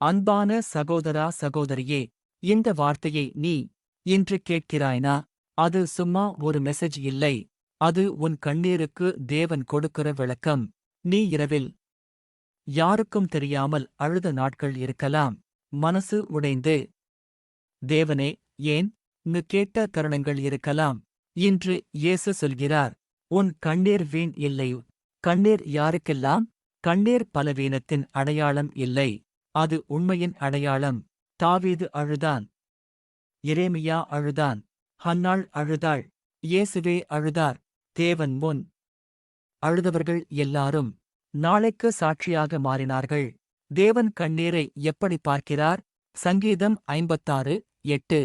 அன்பான சகோதரா சகோதரியே இந்த வார்த்தையை நீ இன்று கேட்கிறாய்னா அது சும்மா ஒரு மெசேஜ் இல்லை. அது உன் கண்ணீருக்கு தேவன் கொடுக்கிற விளக்கம். நீ இரவில் யாருக்கும் தெரியாமல் அழுத நாட்கள் இருக்கலாம். மனசு உடைந்து தேவனே ஏன் நு கேட்ட தருணங்கள் இருக்கலாம் இன்று இயேசு சொல்கிறார். உன் கண்ணீர் வீண் இல்லை. கண்ணீர் யாருக்கெல்லாம்? கண்ணீர் பலவீனத்தின் அடையாளம் இல்லை. அது உண்மையின் அடையாளம். தாவீது அழுதான். எரேமியா அழுதான். ஹன்னாள் அழுதாள். இயேசுவே அழுதார். தேவன் முன். அழுதவர்கள் எல்லாரும் நாளைக்கு சாட்சியாக மாறினார்கள். தேவன் கண்ணீரை எப்படி பார்க்கிறார்? சங்கீதம் ஐம்பத்தாறு எட்டு.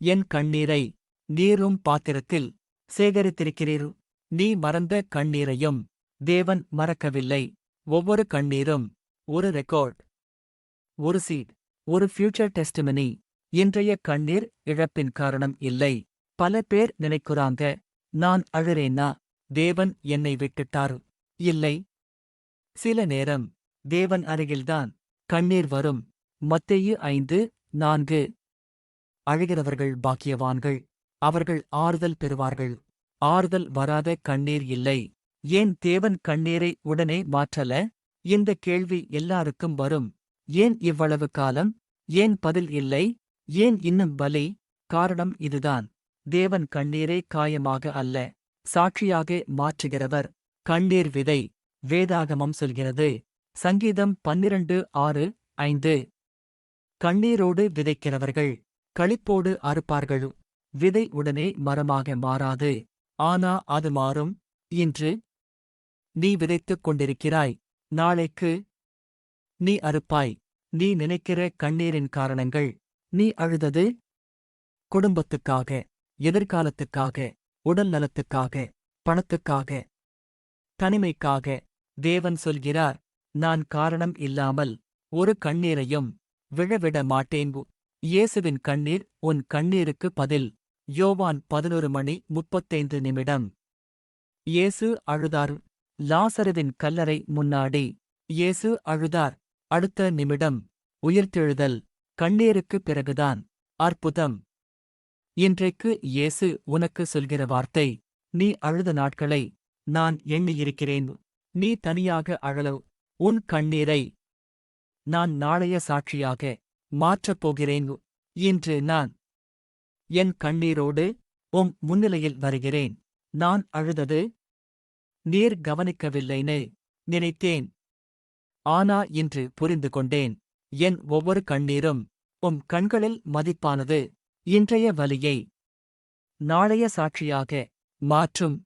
என் கண்ணீரை நீரும் பாத்திரத்தில் சேகரித்திருக்கிறீர். நீ மறந்த கண்ணீரையும் தேவன் மறக்கவில்லை. ஒவ்வொரு கண்ணீரும் ஒரு ரெக்கார்ட் ஒரு சீட் ஒரு ஃபியூச்சர் டெஸ்டிமனி இன்றைய கண்ணீர் இழப்பின் காரணம் இல்லை. பல பேர் நினைக்குறாங்க நான் அழுறேன்னா தேவன் என்னை விட்டுட்டார். இல்லை. சில நேரம் தேவன் அருகில்தான் கண்ணீர் வரும். மத்தேயு ஐந்து நான்கு. அழுகிறவர்கள் பாக்கியவான்கள் அவர்கள் ஆறுதல் பெறுவார்கள். ஆறுதல் வராத கண்ணீர் இல்லை. ஏன் தேவன் கண்ணீரை உடனே மாற்றல? இந்த கேள்வி எல்லாருக்கும் வரும். ஏன் இவ்வளவு காலம்? ஏன் பதில் இல்லை? ஏன் இன்னும் பலி? காரணம் இதுதான். தேவன் கண்ணீரை காயமாக அல்ல. சாட்சியாக மாற்றுகிறவர். கண்ணீர் விதை. வேதாகமம் சொல்கிறது. சங்கீதம் பன்னிரண்டு ஆறு ஐந்து. கண்ணீரோடு விதைக்கிறவர்கள் களிப்போடு அறுப்பார்கள்? விதை உடனே மரமாக மாறாது. ஆனா அது மாறும்? இன்று நீ விதைத்துக் கொண்டிருக்கிறாய். நாளைக்கு நீ அறுப்பாய். நீ நினைக்கிற கண்ணீரின் காரணங்கள். நீ அழுதது குடும்பத்துக்காக எதிர்காலத்துக்காக உடல் நலத்துக்காக பணத்துக்காக. தனிமைக்காக தேவன் சொல்கிறார் நான் காரணம் இல்லாமல் ஒரு கண்ணீரையும் விழவிட மாட்டேன். இயேசுவின் கண்ணீர் உன் கண்ணீருக்கு பதில். யோவான் பதினொரு மணி முப்பத்தைந்து நிமிடம். இயேசு அழுதார். லாசருவின் கல்லறை முன்னாடி இயேசு அழுதார். அடுத்த நிமிடம் உயிர்த்தெழுதல். கண்ணீருக்கு பிறகுதான். அற்புதம். இன்றைக்கு இயேசு உனக்கு சொல்கிற வார்த்தை நீ அழுத நாட்களை நான் எண்ணியிருக்கிறேன். நீ தனியாக அழலோ உன் கண்ணீரை நான் நாளைய சாட்சியாக மாற்றப் போகிறேன். இன்று நான் என் கண்ணீரோடு உம் முன்னிலையில் வருகிறேன். நான் அழுதது நீர் கவனிக்கவில்லைன்னு நினைத்தேன். ஆனா இன்று புரிந்து கொண்டேன் என் ஒவ்வொரு கண்ணீரும் உம் கண்களில் மதிப்பானது இன்றைய வலியை நாளைய சாட்சியாக மாற்றும்.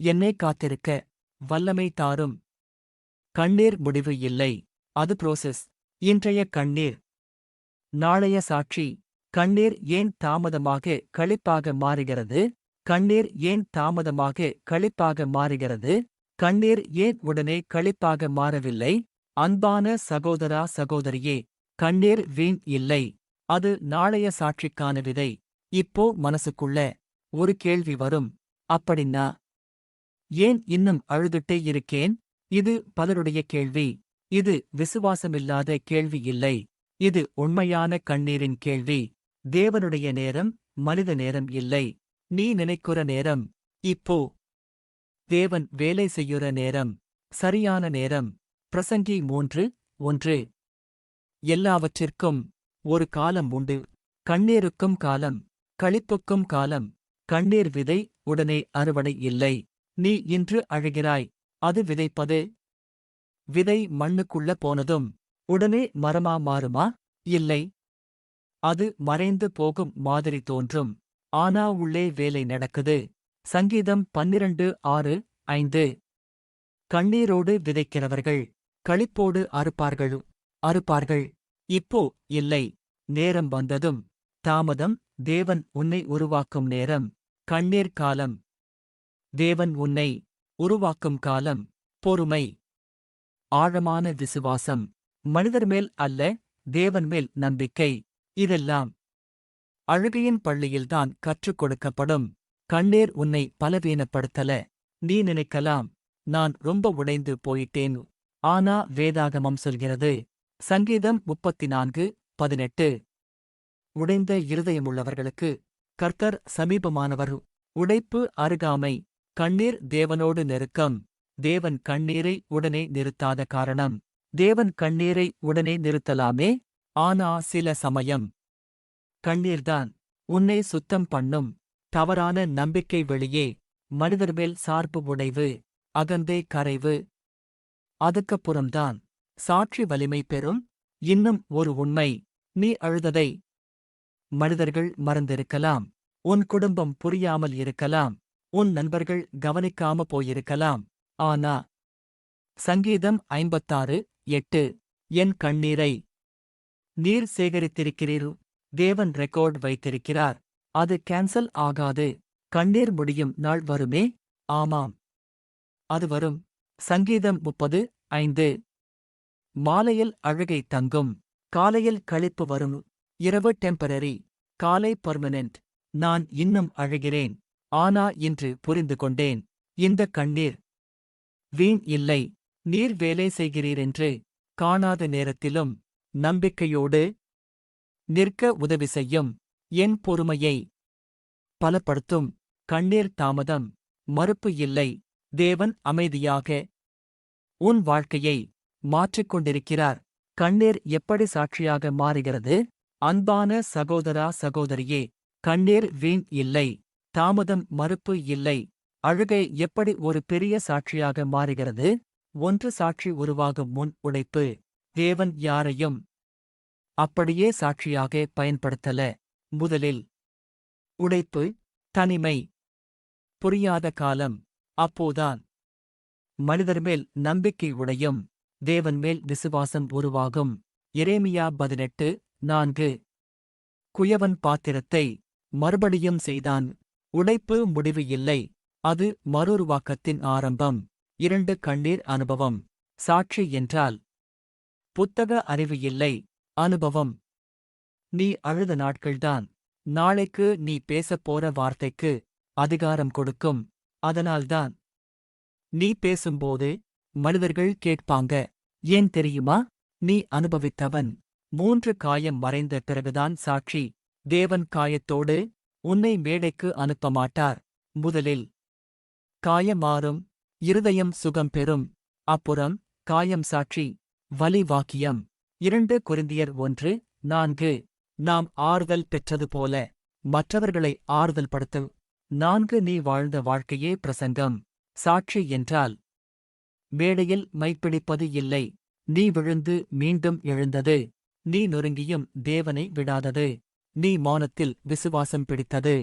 என்னை காத்திருக்க வல்லமை தாரும். கண்ணீர் முடிவு இல்லை அது புரோசஸ் இன்றைய கண்ணீர் நாளைய சாட்சி. கண்ணீர் ஏன் தாமதமாக களிப்பாக மாறுகிறது? கண்ணீர் ஏன் தாமதமாக களிப்பாக மாறுகிறது? கண்ணீர் ஏன் உடனே களிப்பாக மாறவில்லை? அன்பான சகோதரா சகோதரியே கண்ணீர் வீண் இல்லை. அது நாளைய சாட்சிக்கான விதை. இப்போ மனசுக்குள்ள ஒரு கேள்வி வரும். அப்படின்னா ஏன் இன்னும் அழுதுட்டே இருக்கேன்? இது பலருடைய கேள்வி. இது விசுவாசமில்லாத கேள்வி இல்லை. இது உண்மையான கண்ணீரின் கேள்வி. தேவனுடைய நேரம் மனித நேரம் இல்லை. நீ நினைக்கிற நேரம். இப்போ தேவன் வேலை செய்யுற நேரம் சரியான நேரம். பிரசங்கி மூன்று ஒன்று. எல்லாவற்றிற்கும் ஒரு காலம் உண்டு. கண்ணீருக்கும் காலம் களிப்புக்கும் காலம். கண்ணீர் விதை உடனே அறுவடை இல்லை. நீ இன்று அழுகிறாய் அது விதைப்பது? விதை மண்ணுக்குள்ள போனதும் உடனே மரமா மாறுமா? இல்லை. அது மறைந்து போகும் மாதிரி தோன்றும். ஆனா உள்ளே வேலை நடக்குது. சங்கீதம் பன்னிரண்டு ஆறு ஐந்து. கண்ணீரோடு விதைக்கிறவர்கள் களிப்போடு அறுப்பார்கள் அறுப்பார்கள். இப்போ இல்லை நேரம் வந்ததும் தாமதம் தேவன் உன்னை உருவாக்கும் நேரம் கண்ணீர் காலம். தேவன் உன்னை உருவாக்கும் காலம் பொறுமை. ஆழமான விசுவாசம் மனிதர் மேல் அல்ல தேவன் மேல் நம்பிக்கை இதெல்லாம். அழுகையின் பள்ளியில்தான் கற்றுக் கொடுக்கப்படும். கண்ணீர் உன்னை பலவீனப்படுத்தல. நீ நினைக்கலாம் நான் ரொம்ப உடைந்து போயிட்டேன். ஆனா வேதாகமம் சொல்கிறது சங்கீதம் முப்பத்தி நான்கு பதினெட்டு. உடைந்த இருதயமுள்ளவர்களுக்கு கர்த்தர் சமீபமானவர். உடைப்பு அருகாமை கண்ணீர் தேவனோடு நெருக்கம். தேவன் கண்ணீரை உடனே நிறுத்தாத காரணம். தேவன் கண்ணீரை உடனே நிறுத்தலாமே? ஆனா சில சமயம். கண்ணீர்தான் உன்னை சுத்தம் பண்ணும். தவறான நம்பிக்கை வெளியே மனிதர் மேல் சார்பு உடைவு அகந்தே கரைவு. அதுக்கப்புறம்தான் சாட்சி வலிமை பெறும். இன்னும் ஒரு உண்மை நீ அழுததை மனிதர்கள் மறந்திருக்கலாம். உன் குடும்பம் புரியாமல் இருக்கலாம். உன் நண்பர்கள் கவனிக்காம போயிருக்கலாம். ஆனா சங்கீதம் ஐம்பத்தாறு எட்டு என் கண்ணீரை நீர் சேகரித்திருக்கிறீர். தேவன் ரெக்கார்ட் வைத்திருக்கிறார். அது கேன்சல் ஆகாது. கண்ணீர் முடியும் நாள் வருமே. ஆமாம். அது வரும். சங்கீதம் முப்பது ஐந்து. மாலையில் அழுகை தங்கும். காலையில் களிப்பு வரும். இரவு டெம்பரரி காலை பர்மனென்ட் நான் இன்னும் அழுகிறேன். ஆனா இன்று புரிந்து கொண்டேன். இந்த கண்ணீர். வீண் இல்லை. நீர் வேலை செய்கிறீரென்று. காணாத நேரத்திலும் நம்பிக்கையோடு நிற்க உதவி செய்யும். என் பொறுமையை பலப்படுத்தும். கண்ணீர் தாமதம். மறுப்பு இல்லை. தேவன் அமைதியாக உன் வாழ்க்கையை மாற்றிக் கொண்டிருக்கிறார் கண்ணீர் எப்படி சாட்சியாக மாறுகிறது? அன்பான சகோதரா சகோதரியே கண்ணீர் வீண் இல்லை. தாமதம் மறுப்பு இல்லை. அழுகை எப்படி ஒரு பெரிய சாட்சியாக மாறுகிறது? ஒன்று சாட்சி உருவாகும் முன் உழைப்பு தேவன் யாரையும் அப்படியே சாட்சியாக பயன்படுத்தல. முதலில் உடைப்பு தனிமை புரியாத காலம் அப்போதான். மனிதர் மேல் நம்பிக்கை உடையும் தேவன் மேல் விசுவாசம் உருவாகும். எரேமியா பதினெட்டு நான்கு. குயவன் பாத்திரத்தை மறுபடியும் செய்தான். உடைப்பு முடிவு இல்லை. அது மறுருவாக்கத்தின் ஆரம்பம். இரண்டு கண்ணீர் அனுபவம். சாட்சி என்றால் புத்தக அறிவு இல்லை. அனுபவம். நீ அழுத நாட்கள்தான். நாளைக்கு நீ பேசப் போற வார்த்தைக்கு அதிகாரம் கொடுக்கும். அதனால்தான். நீ பேசும்போது மனிதர்கள் கேட்பாங்க. ஏன் தெரியுமா? நீ அனுபவித்தவன். மூன்று காயம் மறைந்த பிறகுதான் சாட்சி. தேவன் காயத்தோடு உன்னை மேடைக்கு அனுப்ப மாட்டார் முதலில் காயம் மாறும். இருதயம் சுகம் பெறும். அப்புறம் காயம் சாட்சி. வலி வாக்கியம். இரண்டு குருந்தியர் ஒன்று நான்கு. நாம் ஆறுதல் பெற்றது போல மற்றவர்களை ஆறுதல் படுத்து நான்கு நீ வாழ்ந்த வாழ்க்கையே பிரசங்கம். சாட்சி என்றால் மேடையில் மைப்பிடிப்பது இல்லை. நீ விழுந்து மீண்டும் எழுந்தது. நீ நொறுங்கியும் தேவனை விடாதது. நீ மௌனத்தில் விசுவாசம் பிடித்தது.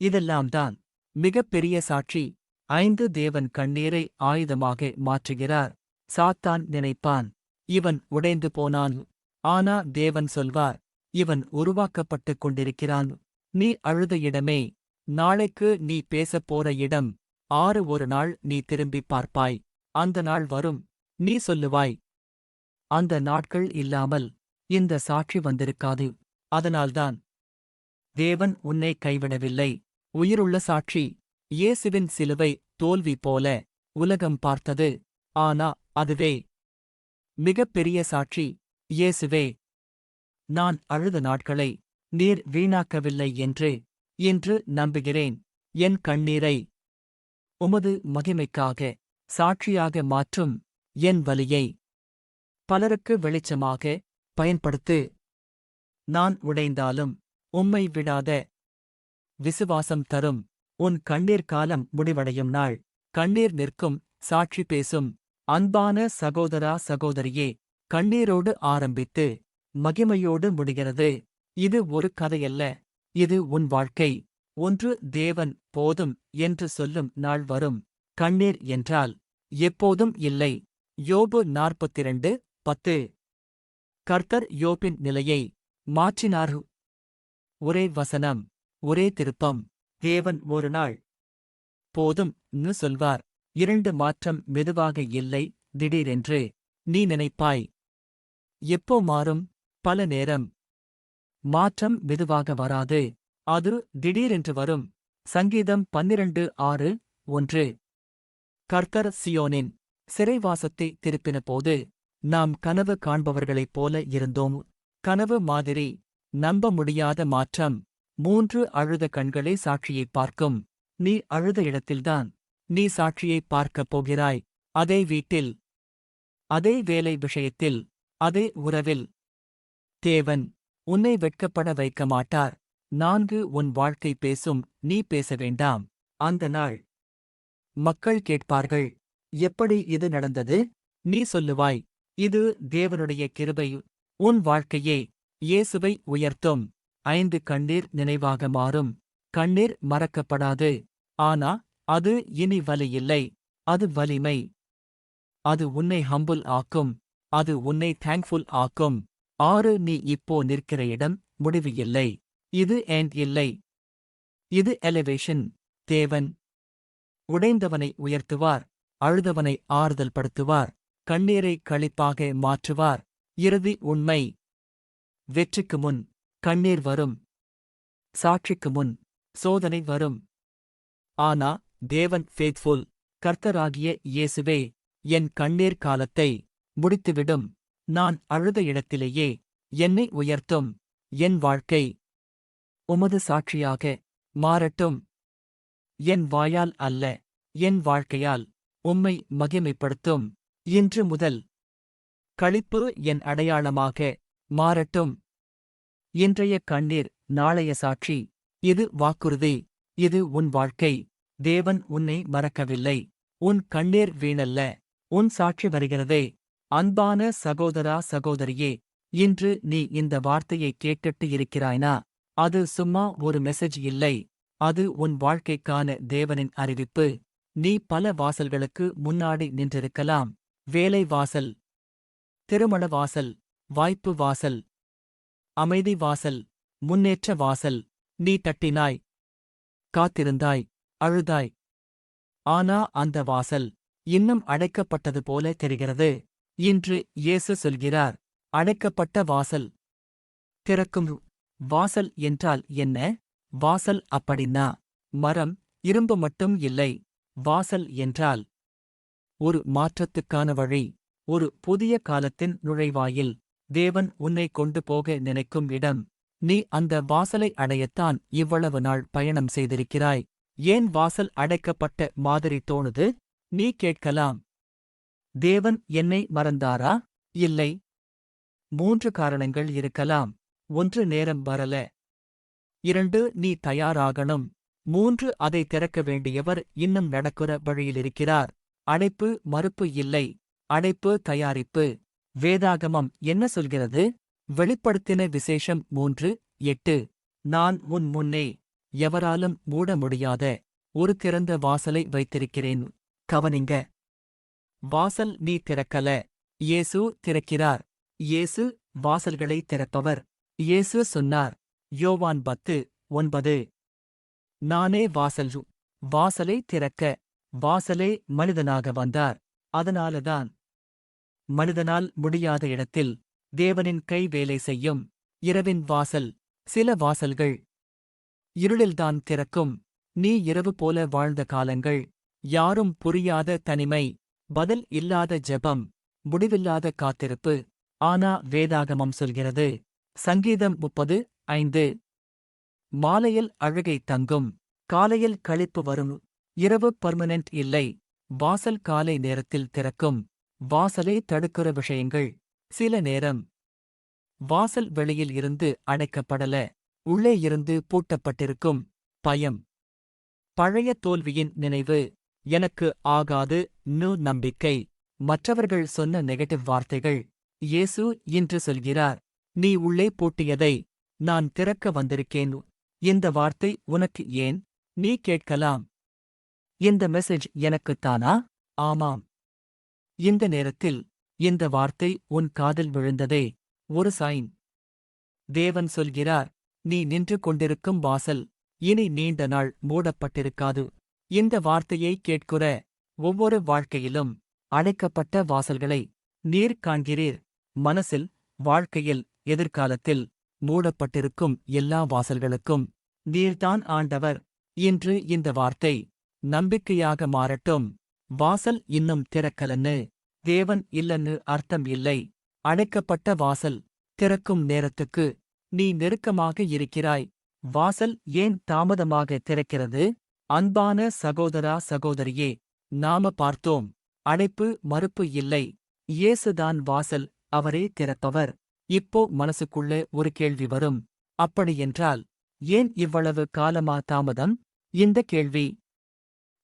இதெல்லாம்தான் மிகப்பெரிய சாட்சி. ஐந்து தேவன் கண்ணீரை ஆயுதமாக மாற்றுகிறார். சாத்தான் நினைப்பான். இவன் உடைந்து போனான். ஆனா தேவன் சொல்வார் இவன் உருவாக்கப்பட்டுக் கொண்டிருக்கிறான். நீ அழுத இடமே நாளைக்கு நீ பேசப் போற இடம் ஆறு ஒரு நாள் நீ திரும்பிப் பார்ப்பாய். அந்த நாள் வரும் நீ சொல்லுவாய். அந்த நாட்கள் இல்லாமல் இந்த சாட்சி வந்திருக்காது. அதனால்தான் தேவன் உன்னை கைவிடவில்லை. உயிருள்ள சாட்சி இயேசுவின் சிலுவை தோல்வி போல உலகம் பார்த்தது. ஆனா அதுவே மிகப்பெரிய சாட்சி இயேசுவே. நான் அழுத நாட்களை நீர் வீணாக்கவில்லை என்று இன்று நம்புகிறேன். என் கண்ணீரை உமது மகிமைக்காக சாட்சியாக மாற்றும் என் வலியை பலருக்கு வெளிச்சமாக பயன்படுத்து. நான் உடைந்தாலும் உம்மை விடாத விசுவாசம் தரும். உன் கண்ணீர் காலம் முடிவடையும் நாள். கண்ணீர் நிற்கும் சாட்சி பேசும். அன்பான சகோதரா சகோதரியே கண்ணீரோடு ஆரம்பித்து. மகிமையோடு முடிகிறது. இது ஒரு கதையல்ல. இது உன் வாழ்க்கை. ஒன்று தேவன் போதும் என்று சொல்லும் நாள் வரும். கண்ணீர் என்றால் எப்போதும் இல்லை. யோபு நாற்பத்திரண்டு பத்து. கர்த்தர் யோபின் நிலையை மாற்றினார். ஒரே வசனம் ஒரே திருப்பம். தேவன் ஒரு நாள் போதும் னு சொல்வார். இரண்டு மாற்றம் மெதுவாக இல்லை திடீரென்று. நீ நினைப்பாய். எப்போ மாறும்? பல நேரம். மாற்றம் மெதுவாக வராது. அது திடீரென்று வரும். சங்கீதம் பன்னிரண்டு ஆறு ஒன்று. கர்கர் சியோனின் சிறைவாசத்தை திருப்பின போது நாம் கனவு காண்பவர்களைப் போல இருந்தோம். கனவு மாதிரி நம்ப முடியாத மாற்றம். மூன்று அழுத கண்களே சாட்சியைப் பார்க்கும். நீ அழுத இடத்தில்தான் நீ சாட்சியைப் பார்க்கப் போகிறாய். அதே வீட்டில் அதே வேலை விஷயத்தில் அதே உறவில் தேவன் உன்னை வெட்கப்பட வைக்க மாட்டார் நான்கு உன் வாழ்க்கை பேசும் நீ பேச வேண்டாம். அந்த நாள். மக்கள் கேட்பார்கள் எப்படி இது நடந்தது? நீ சொல்லுவாய் இது தேவனுடைய கிருபை உன் வாழ்க்கையே இயேசுவை உயர்த்தும். ஐந்து கண்ணீர் நினைவாக மாறும். கண்ணீர் மறக்கப்படாது. ஆனா அது இனி வலி இல்லை. அது வலிமை. அது உன்னை ஹம்புல் ஆக்கும். அது உன்னை தேங்க்ஃபுல் ஆக்கும். ஆறு நீ இப்போ நிற்கிற இடம் முடிவு இல்லை. இது ஏண்ட் இல்லை? இது எலிவேஷன் தேவன். உடைந்தவனை உயர்த்துவார் அழுதவனை ஆறுதல் படுத்துவார் கண்ணீரை களிப்பாக மாற்றுவார் இறுதி உண்மை. வெற்றிக்கு முன் கண்ணீர் வரும். சாட்சிக்கு முன் சோதனை வரும். ஆனா தேவன் ஃபேத்ஃபுல் கர்த்தராகிய இயேசுவே என் கண்ணீர் காலத்தை முடித்துவிடும். நான் அழுத இடத்திலேயே என்னை உயர்த்தும். என் வாழ்க்கை உமது சாட்சியாக மாறட்டும். என் வாயால் அல்ல என் வாழ்க்கையால் உம்மை மகிமைப்படுத்தும். இன்று முதல் களிப்பு என் அடையாளமாக மாறட்டும். இன்றைய கண்ணீர் நாளைய சாட்சி. இது வாக்குறுதி இது உன் வாழ்க்கை. தேவன் உன்னை மறக்கவில்லை. உன் கண்ணீர் வீணல்ல. உன் சாட்சி வருகிறதே. அன்பான சகோதரா சகோதரியே இன்று நீ இந்த வார்த்தையை கேட்டுட்டு இருக்கிறாய்னா அது சும்மா ஒரு மெசேஜ் இல்லை. அது உன் வாழ்க்கைக்கான தேவனின் அறிவிப்பு. நீ பல வாசல்களுக்கு முன்னாடி நின்றிருக்கலாம். வேலை வாசல். திருமண வாசல். வாய்ப்பு வாசல். அமைதி வாசல். முன்னேற்ற வாசல். நீ தட்டினாய். காத்திருந்தாய். அழுதாய். ஆனா அந்த வாசல் இன்னும் அடைக்கப்பட்டது போல தெரிகிறது. இன்று இயேசு சொல்கிறார் அடைக்கப்பட்ட வாசல். திறக்கும் வாசல் என்றால் என்ன? வாசல் அப்படின்னா மரம் இரும்பு மட்டும் இல்லை வாசல் என்றால் ஒரு மாற்றத்துக்கான வழி ஒரு புதிய காலத்தின் நுழைவாயில் தேவன் உன்னை கொண்டு போக நினைக்கும் இடம். நீ அந்த வாசலை அடையத்தான் இவ்வளவு நாள் பயணம் செய்திருக்கிறாய். ஏன் வாசல் அடைக்கப்பட்ட மாதிரி தோணுது? நீ கேட்கலாம். தேவன் என்னை மறந்தாரா? இல்லை. மூன்று காரணங்கள் இருக்கலாம். ஒன்று நேரம் வரல. இரண்டு நீ தயாராகணும். மூன்று அதை திறக்க வேண்டியவர் இன்னும் நடக்கிற வழியிலிருக்கிறார் அழைப்பு மறுப்பு இல்லை. அழைப்பு தயாரிப்பு. வேதாகமம் என்ன சொல்கிறது? வெளிப்படுத்தின விசேஷம் மூன்று எட்டு. நான் உன் முன்னே எவராலும் மூட முடியாத ஒரு திறந்த வாசலை வைத்திருக்கிறேன். கவனிங்க. வாசல் நீ திறக்கல. இயேசு திறக்கிறார். இயேசு வாசல்களை திறப்பவர் இயேசு சொன்னார் யோவான் பத்து ஒன்பது. நானே வாசல் வாசலை திறக்க. வாசலே மனிதனாக வந்தார். அதனாலதான் மனிதனால் முடியாத இடத்தில் தேவனின் கை வேலை செய்யும் இரவின் வாசல் சில வாசல்கள். இருளில்தான் திறக்கும். நீ இரவு போல வாழ்ந்த காலங்கள் யாரும் புரியாத தனிமை. பதில் இல்லாத ஜெபம் முடிவில்லாத காத்திருப்பு. ஆனா வேதாகமம் சொல்கிறது சங்கீதம் முப்பது ஐந்து. மாலையில் அழுகை தங்கும் காலையில் கழிப்பு வரும். இரவு பர்மனென்ட் இல்லை வாசல் காலை நேரத்தில் திறக்கும். வாசலை தடுக்கிற விஷயங்கள் சில நேரம். வாசல் வெளியில் இருந்து அடைக்கப்படல உள்ளே இருந்து பூட்டப்பட்டிருக்கும் பயம். பழைய தோல்வியின் நினைவு எனக்கு ஆகாது நு நம்பிக்கை. மற்றவர்கள் சொன்ன நெகட்டிவ் வார்த்தைகள் இயேசு இன்று சொல்கிறார். நீ உள்ளே பூட்டியதை நான் திறக்க வந்திருக்கேன். இந்த வார்த்தை உனக்கு ஏன்? நீ கேட்கலாம். இந்த மெசேஜ் எனக்குத்தானா ஆமாம். இந்த நேரத்தில் இந்த வார்த்தை உன் காதில் விழுந்ததே. ஒரு சைன் தேவன் சொல்கிறார் நீ நின்று கொண்டிருக்கும் வாசல். இனி நீண்ட நாள் மூடப்பட்டிருக்காது. இந்த வார்த்தையை கேட்குற ஒவ்வொரு வாழ்க்கையிலும் அழைக்கப்பட்ட வாசல்களை நீர் காண்கிறீர். மனசில் வாழ்க்கையில் எதிர்காலத்தில் மூடப்பட்டிருக்கும் எல்லா வாசல்களுக்கும் நீர்தான் ஆண்டவர். இன்று இந்த வார்த்தை நம்பிக்கையாக மாறட்டும். வாசல் இன்னும் திறக்கலன்னு தேவன் இல்லன்னு அர்த்தம் இல்லை. அழைக்கப்பட்ட வாசல் திறக்கும் நேரத்துக்கு நீ நெருக்கமாக இருக்கிறாய். வாசல் ஏன் தாமதமாக திறக்கிறது? அன்பான சகோதரா சகோதரியே நாம பார்த்தோம். அடைப்பு மறுப்பு இல்லை. இயேசுதான் வாசல் அவரே திறப்பவர் இப்போ மனசுக்குள்ளே ஒரு கேள்வி வரும். அப்படியென்றால் ஏன் இவ்வளவு காலமா தாமதம்? இந்த கேள்வி.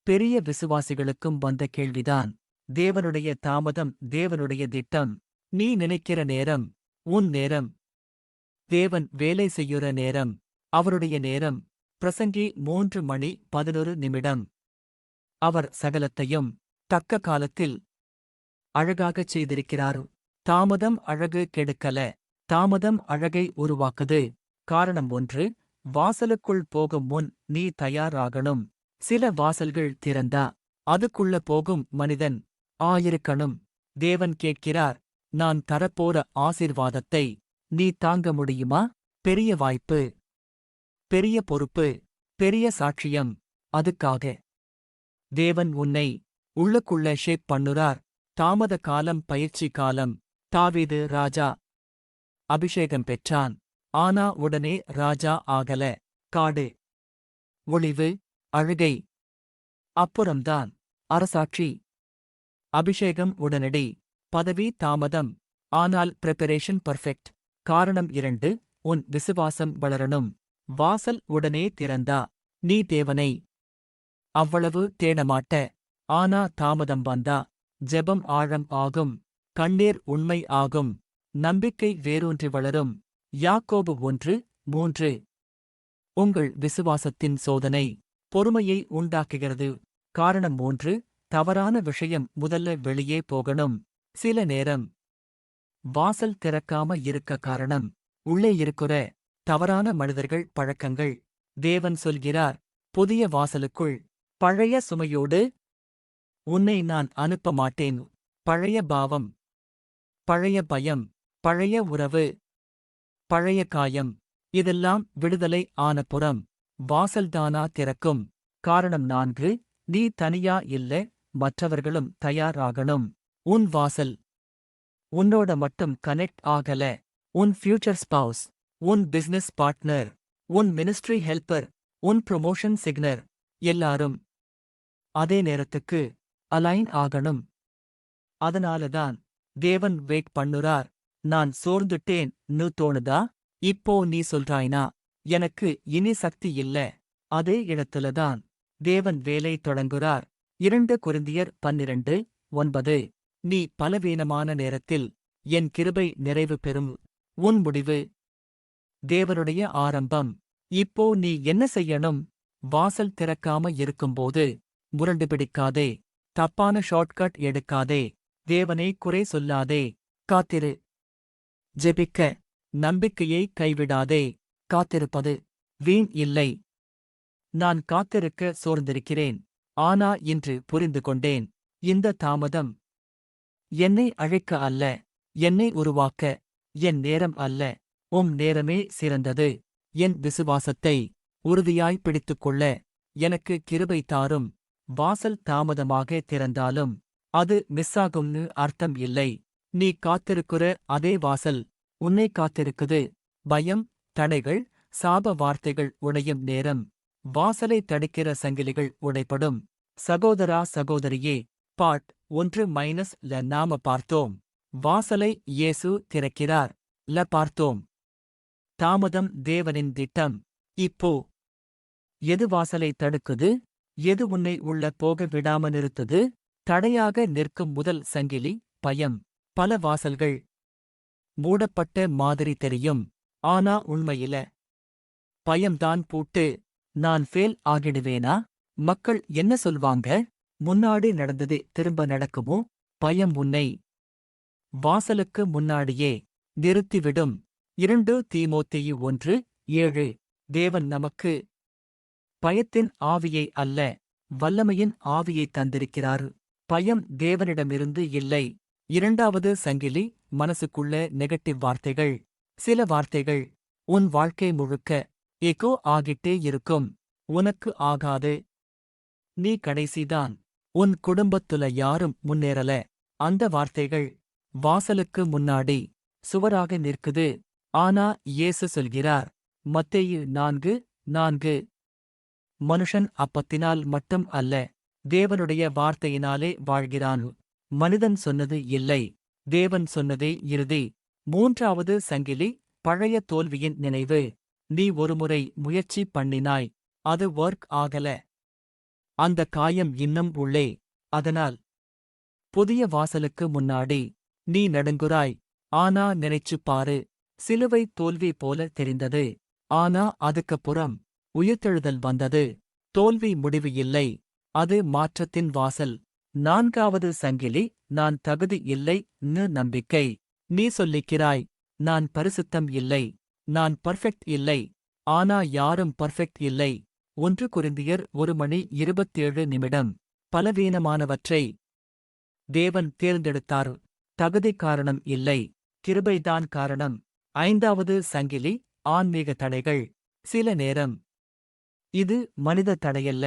பெரிய விசுவாசிகளுக்கும் வந்த கேள்விதான். தேவனுடைய தாமதம் தேவனுடைய திட்டம். நீ நினைக்கிற நேரம் உன் நேரம். தேவன் வேலை செய்யுற நேரம் அவருடைய நேரம். பிரசங்கி மூன்று மணி பதினொரு நிமிடம். அவர் சகலத்தையும் தக்க காலத்தில் அழகாகச் செய்திருக்கிறார்? தாமதம் அழகு கெடுக்கல. தாமதம் அழகை உருவாக்குது. காரணம் ஒன்று வாசலுக்குள் போகும் முன் நீ தயாராகணும். சில வாசல்கள் திறந்தா அதுக்குள்ள போகும் மனிதன் ஆயிருக்கணும். தேவன் கேட்கிறார் நான் தரப்போற ஆசிர்வாதத்தை நீ தாங்க முடியுமா? பெரிய வாய்ப்பு பெரிய பொறுப்பு பெரிய சாட்சியம். அதுக்காக தேவன் உன்னை உள்ளுக்குள்ள ஷேப் பண்ணுறார் தாமத காலம் பயிற்சி காலம். தாவீது ராஜா அபிஷேகம் பெற்றான். ஆனா உடனே ராஜா ஆகல. காடு ஒளிவு அழுகை. அப்புறம்தான் அரசாட்சி. அபிஷேகம் உடனடி. பதவி தாமதம். ஆனால் பிரிப்பரேஷன் பர்ஃபெக்ட் காரணம் இரண்டு. உன் விசுவாசம் வளரணும். வாசல் உடனே திறந்தா. நீ தேவனை அவ்வளவு தேடமாட்ட ஆனா தாமதம் வந்தா ஜெபம் ஆழம் ஆகும் கண்ணீர் உண்மை ஆகும் நம்பிக்கை வேரூன்றி வளரும் யாக்கோபு ஒன்று மூன்று. உங்கள் விசுவாசத்தின் சோதனை பொறுமையை உண்டாக்குகிறது காரணம் மூன்று தவறான விஷயம் முதல்ல வெளியே போகணும் சில நேரம். வாசல் திறக்காம இருக்க காரணம் உள்ளே இருக்கிற தவறான மனிதர்கள் பழக்கங்கள் தேவன் சொல்கிறார் புதிய வாசலுக்குள் பழைய சுமையோடு உன்னை நான் அனுப்ப மாட்டேன். பழைய பாவம் பழைய பயம் பழைய உறவு பழைய காயம் இதெல்லாம் விடுதலை ஆன புறம் வாசல்தானா திறக்கும். காரணம் நான்கு நீ தனியா இல்ல மற்றவர்களும் தயாராகணும். உன் வாசல் உன்னோட மட்டும் கனெக்ட் ஆகல. உன் ஃபியூச்சர் ஸ்பவுஸ் உன் பிசினஸ் பார்ட்னர் உன் மினிஸ்ட்ரி ஹெல்ப்பர் உன் ப்ரொமோஷன் சிக்னர் எல்லாரும் அதே நேரத்துக்கு அலைன் ஆகணும். அதனாலதான் தேவன் வெயிட் பண்ணுறார். நான் சோர்ந்துட்டேன்னு தோணுதா? இப்போ நீ சொல்றாய்னா எனக்கு இனி சக்தி இல்ல. அதே இடத்துலதான் தேவன் வேலை தொடங்குறார். இரண்டு குருந்தியர் பன்னிரண்டு ஒன்பது. நீ பலவீனமான நேரத்தில் என் கிருபை நிறைவு பெறும். உன் முடிவு. தேவனுடைய ஆரம்பம். இப்போ நீ என்ன செய்யணும்? வாசல் திறக்காம இருக்கும்போது முரண்டு பிடிக்காதே. தப்பான ஷார்ட்கட் எடுக்காதே. தேவனை குறை சொல்லாதே. காத்திரு. ஜெபிக்க. நம்பிக்கையை கைவிடாதே. காத்திருப்பது. வீண் இல்லை. நான் காத்திருக்க சோர்ந்திருக்கிறேன். ஆனா இன்று புரிந்து கொண்டேன். இந்த தாமதம். என்னை அழைக்க அல்ல. என்னை உருவாக்க. என் நேரம் அல்ல. உம் நேரமே சிறந்தது. என் விசுவாசத்தை உறுதியாய் பிடித்துக் கொள்ள எனக்கு கிருபை தாரும். வாசல் தாமதமாக திறந்தாலும் அது மிஸ்ஸாகும்னு அர்த்தம் இல்லை. நீ காத்திருக்கிற அதே வாசல் உன்னை காத்திருக்குது. பயம் தடைகள் சாப வார்த்தைகள் உடையும் நேரம். வாசலை தடுக்கிற சங்கிலிகள் உடைப்படும் சகோதரா சகோதரியே பாட் ஒன்று மைனஸ் ல நாம பார்த்தோம். வாசலை இயேசு திறக்கிறார். ல பார்த்தோம். தாமதம் தேவனின் திட்டம். இப்போ எது வாசலை தடுக்குது? எது உன்னை உள்ள போக விடாம நிறுத்தது தடையாக நிற்கும் முதல் சங்கிலி பயம். பல வாசல்கள். மூடப்பட்ட மாதிரி தெரியும். ஆனா உண்மையில. பயம்தான் பூட்டு. நான் ஃபேல் ஆகிடுவேனா? மக்கள் என்ன சொல்வாங்க? முன்னாடி நடந்தது திரும்ப நடக்குமோ? பயம் உன்னை. வாசலுக்கு முன்னாடியே. நிறுத்திவிடும். இரண்டு தீமோத்தேயு ஒன்று ஏழு. தேவன் நமக்கு பயத்தின் ஆவியை அல்ல வல்லமையின் ஆவியை தந்திருக்கிறார். பயம் தேவனிடமிருந்து இல்லை. இரண்டாவது சங்கிலி மனசுக்குள்ள நெகட்டிவ் வார்த்தைகள். சில வார்த்தைகள் உன் வாழ்க்கை முழுக்க எகோ ஆகிட்டே இருக்கும். உனக்கு ஆகாது. நீ கடைசிதான். உன் குடும்பத்துல யாரும் முன்னேறல. அந்த வார்த்தைகள் வாசலுக்கு முன்னாடி சுவராக நிற்குது. ஆனா இயேசு சொல்கிறார் மத்தேயு நான்கு நான்கு. மனுஷன் அப்பத்தினால் மட்டும் அல்ல தேவனுடைய வார்த்தையினாலே வாழ்கிறான். மனிதன் சொன்னது இல்லை தேவன் சொன்னதே இறுதி. மூன்றாவது சங்கிலி பழைய தோல்வியின் நினைவு. நீ ஒருமுறை முயற்சி பண்ணினாய் அது ஒர்க் ஆகல. அந்த காயம் இன்னும் உள்ளே அதனால். புதிய வாசலுக்கு முன்னாடி நீ நடுங்குறாய் ஆனா நினைச்சுப் பாரு சிலுவை தோல்வி போல தெரிந்தது ஆனா அதுக்கப்புறம் உயிர்த்தெழுதல் வந்தது. தோல்வி முடிவு இல்லை. அது மாற்றத்தின் வாசல். நான்காவது சங்கிலி நான் தகுதி இல்லை நு நம்பிக்கை. நீ சொல்லிக்கிறாய் நான் பரிசுத்தம் இல்லை நான் பர்ஃபெக்ட் இல்லை ஆனா யாரும் பர்ஃபெக்ட் இல்லை. ஒன்று குருந்தியர் ஒரு மணி இருபத்தேழு நிமிடம். பலவீனமானவற்றை தேவன் தேர்ந்தெடுத்தார். தகுதி காரணம் இல்லை கிருபைதான் காரணம். ஐந்தாவது சங்கிலி ஆன்மீக தடைகள். சில நேரம் இது மனித தடையல்ல.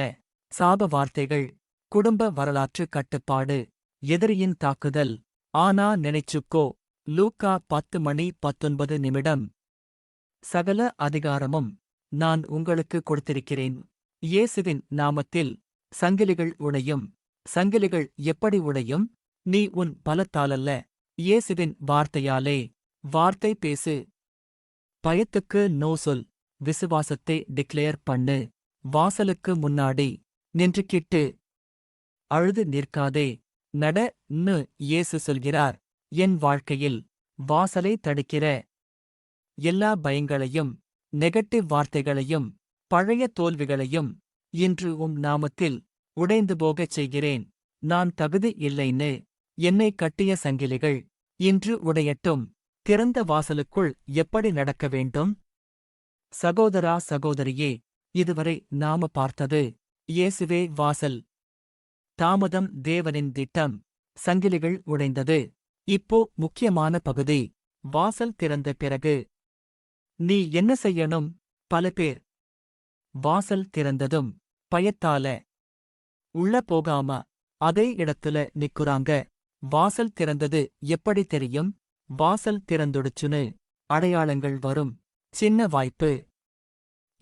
சாப வார்த்தைகள் குடும்ப வரலாற்று கட்டுப்பாடு எதிரியின் தாக்குதல். ஆனா நினைச்சுக்கோ லூக்கா பத்து மணி பத்தொன்பது நிமிடம். சகல அதிகாரமும் நான் உங்களுக்கு கொடுத்திருக்கிறேன். இயேசுவின் நாமத்தில் சங்கிலிகள் உடையும். சங்கிலிகள் எப்படி உடையும்? நீ உன் பலத்தாலல்ல. இயேசுவின் வார்த்தையாலே வார்த்தை பேசு. பயத்துக்கு நோ சொல். விசுவாசத்தை டிக்ளேர் பண்ணு. வாசலுக்கு முன்னாடி நின்று கிட்டு. அழுது நிற்காதே. நட ன்னு இயேசு சொல்கிறார். என் வாழ்க்கையில் வாசலை தடுக்கிற எல்லா பயங்களையும் நெகட்டிவ் வார்த்தைகளையும் பழைய தோல்விகளையும் இன்று உம் நாமத்தில் உடைந்து போகச் செய்கிறேன். நான் தகுதி இல்லைன்னு என்னை கட்டிய சங்கிலிகள் இன்று உடையட்டும். திறந்த வாசலுக்குள் எப்படி நடக்க வேண்டும்? சகோதரா சகோதரியே இதுவரை நாம பார்த்தது இயேசுவே வாசல். தாமதம் தேவனின் திட்டம். சங்கிலிகள் உடைந்தது. இப்போ முக்கியமான பகுதி. வாசல் திறந்த பிறகு. நீ என்ன செய்யணும்? பல பேர். வாசல் திறந்ததும் பயத்தால. உள்ள போகாம. அதே இடத்துல நிக்குறாங்க. வாசல் திறந்தது எப்படி தெரியும்? வாசல் திறந்துடுச்சுன்னு அடையாளங்கள் வரும். சின்ன வாய்ப்பு.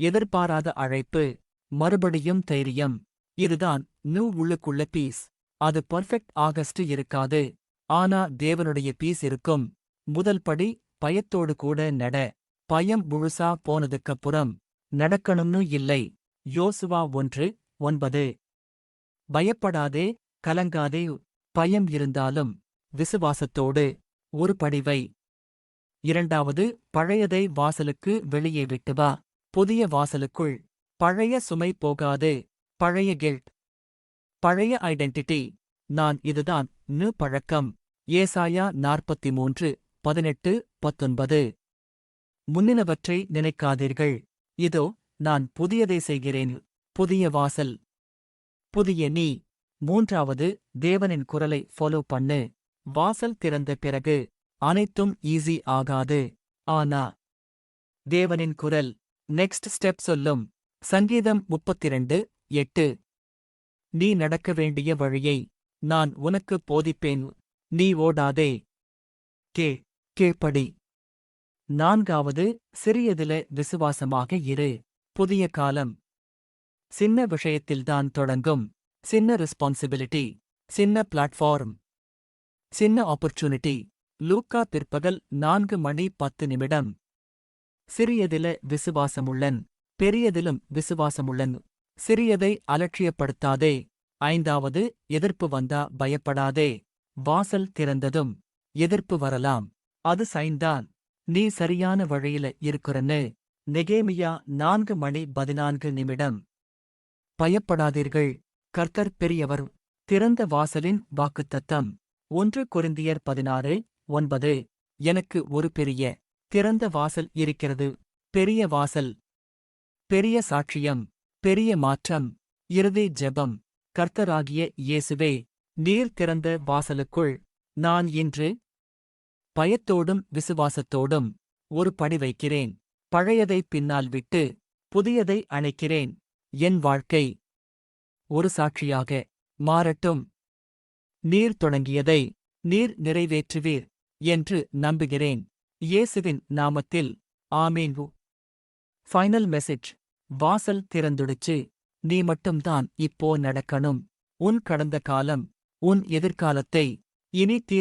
எதிர்பாராத அழைப்பு. மறுபடியும் தைரியம். இதுதான் நூ உள்ளுக்குள்ள பீஸ் அது பர்ஃபெக்ட் ஆகஸ்ட் இருக்காது. ஆனா தேவனுடைய பீஸ் இருக்கும். முதல் படி பயத்தோடு கூட நட. பயம் முழுசா போனதுக்கப்புறம் நடக்கணும்னு இல்லை. யோசுவா ஒன்று ஒன்பது. பயப்படாதே கலங்காதே. பயம் இருந்தாலும் விசுவாசத்தோடு. ஒரு படிவை இரண்டாவது பழையதை வாசலுக்கு வெளியே விட்டு வா. புதிய வாசலுக்குள். பழைய சுமை போகாது. பழைய கில்ட் பழைய ஐடென்டிட்டி நான் இதுதான். நு பழக்கம். ஏசாயா நாற்பத்தி மூன்று பதினெட்டு பத்தொன்பது. முன்னினவற்றை நினைக்காதீர்கள். இதோ நான் புதியதை செய்கிறேன். புதிய வாசல். புதிய நீ. மூன்றாவது தேவனின் குரலை ஃபாலோ பண்ணு. வாசல் திறந்த பிறகு. அனைத்தும் ஈஸி ஆகாது. ஆனா தேவனின் குரல் நெக்ஸ்ட் ஸ்டெப் சொல்லும். சங்கீதம் முப்பத்திரண்டு எட்டு. நீ நடக்க வேண்டிய வழியை நான் உனக்கு போதிப்பேன். நீ ஓடாதே. கே கேப்படி. நான்காவது சிறியதில விசுவாசமாக இரு. புதிய காலம். சின்ன விஷயத்தில்தான் தொடங்கும். சின்ன ரெஸ்பான்சிபிலிட்டி சின்ன பிளாட்ஃபார்ம் சின்ன ஆப்பர்ச்சுனிட்டி லூக்கா பிற்பகல் நான்கு மணி பத்து நிமிடம். சிறியதில விசுவாசமுள்ளன் பெரியதிலும் விசுவாசமுள்ளன். சிறியதை அலட்சியப்படுத்தாதே ஐந்தாவது எதிர்ப்பு வந்தா பயப்படாதே வாசல் திறந்ததும் எதிர்ப்பு வரலாம். அது சைன்தான் நீ சரியான வழியில இருக்கிறன்னு நெகேமியா நான்கு மணி பதினான்கு நிமிடம். பயப்படாதீர்கள் கர்த்தர் பெரியவர் திறந்த வாசலின் வாக்குத்தத்தம். ஒன்று குறிந்தியர் பதினாறு ஒன்பது. எனக்கு ஒரு பெரிய திறந்த வாசல் இருக்கிறது. பெரிய வாசல். பெரிய சாட்சியம். பெரிய மாற்றம். இறுதி ஜெபம். கர்த்தராகிய இயேசுவே நீர் திறந்த வாசலுக்குள் நான் இன்று பயத்தோடும் விசுவாசத்தோடும் ஒரு படி வைக்கிறேன். பழையதை பின்னால் விட்டு புதியதை அணைக்கிறேன். என் வாழ்க்கை ஒரு சாட்சியாக மாறட்டும். நீர் தொடங்கியதை நீர் நிறைவேற்றுவீர். என்று நம்புகிறேன். இயேசுவின் நாமத்தில். ஆமீன். ஃபைனல் மெசேஜ் வாசல் திறந்துடுச்சு. நீ மட்டும்தான் இப்போ நடக்கணும். உன் கடந்த காலம் உன் எதிர்காலத்தை இனி தீர்